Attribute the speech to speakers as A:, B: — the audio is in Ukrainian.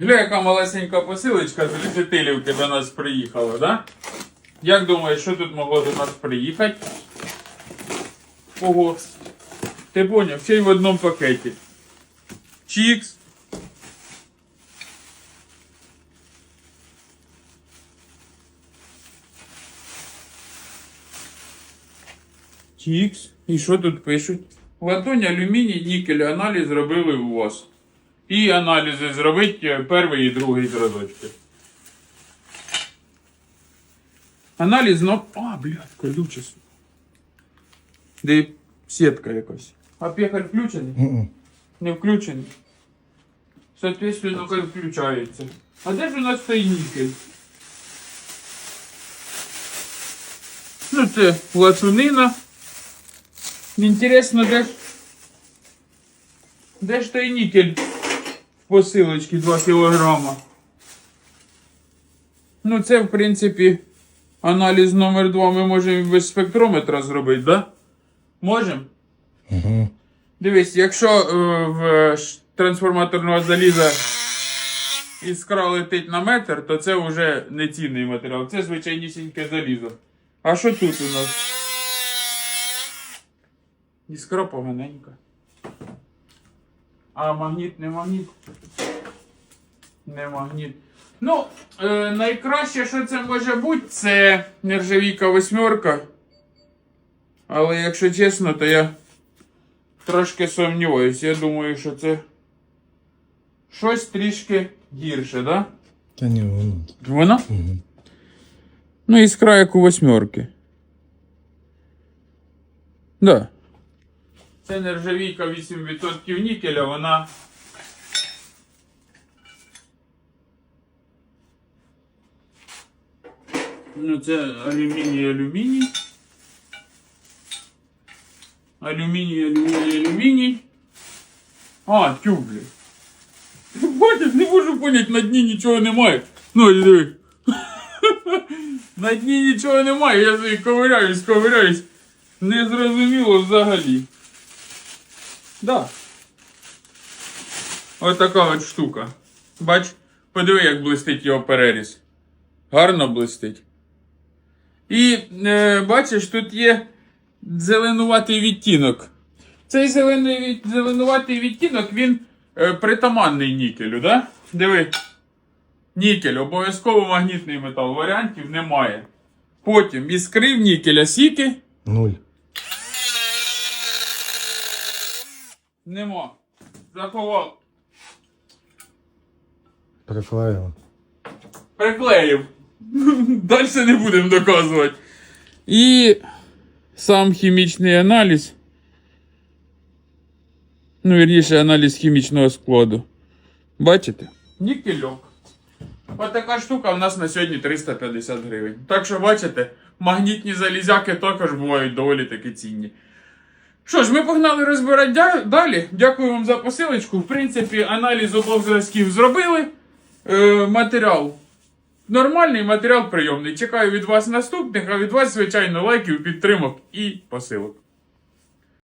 A: Гля, яка малесенька посилочка з Решетилівки до нас приїхала, да? Як думаєш, що тут могло до нас приїхати? Ого. Ти поняв, ще й в одному пакеті. Чікс. Чікс. І що тут пишуть? Латунь, алюміній, нікель, аналіз зробили у вас. І аналізи зробить е, перший і другий зразочки. Аналіз, ну. А, блядь, колюче. Де сітка якась. А пехаль включений?
B: Мгм.
A: Не включений. Соответственно, хай включається. А де ж у нас цей нікель? Ну, це латунина. Інтересно, де ж. Де ж той нікель в посилочці 2 кілограма? Ну, це, в принципі, аналіз номер 2 ми можемо без спектрометра зробити, да? Можемо?
B: Мгм.
A: Дивись, якщо е, в трансформаторного заліза іскра летить на метр, то це вже не цінний матеріал, це звичайнісіньке залізо. А що тут у нас? Іскра поганенька. А магніт не магніт? Не магніт. Ну, е, найкраще, що це може бути, це нержавійка восьмерка. Але якщо чесно, то я трошки сумніваюсь. Я думаю, що це щось трішки гірше, да?
B: Та ні, воно.
A: Воно?
B: Мгм.
A: Ну, іскра як у восьмерки. Да. Це нержавійка 8% нікеля, вона. Ну, це алюміній, алюміній. Алюміній, алюміній, алюміній. А, тю, блін. Бачиш, не можу поняти, на дні нічого немає. Ну, диви. На дні нічого немає, я собі ковиряюсь, ковиряюсь. Не зрозуміло взагалі. Да. Ось така от штука. Бач, подиви, як блистить його переріз. Гарно блистить. І е, бачиш, тут є зеленуватий відтінок. Цей зелений, зеленуватий відтінок, він е, притаманний нікелю, да? Диви. Нікель, обов'язково магнітний метал. Варіантів немає. Потім іскрив нікеля сіки.
B: Нуль.
A: Нема. Заховав.
B: Приклеїв.
A: Приклеїв. Далі не будемо доказувати. І сам хімічний аналіз. Ну, вірніше, аналіз хімічного складу. Бачите? Нікельок. Ось така штука в нас на сьогодні 350 гривень. Так що, бачите, магнітні залізяки також бувають доволі таки цінні. Що ж, ми погнали розбирати далі. Дякую вам за посилочку. В принципі, аналіз обох зразків зробили. Е, матеріал. Нормальний матеріал прийомний. Чекаю від вас наступних, а від вас, звичайно, лайків, підтримок і посилок.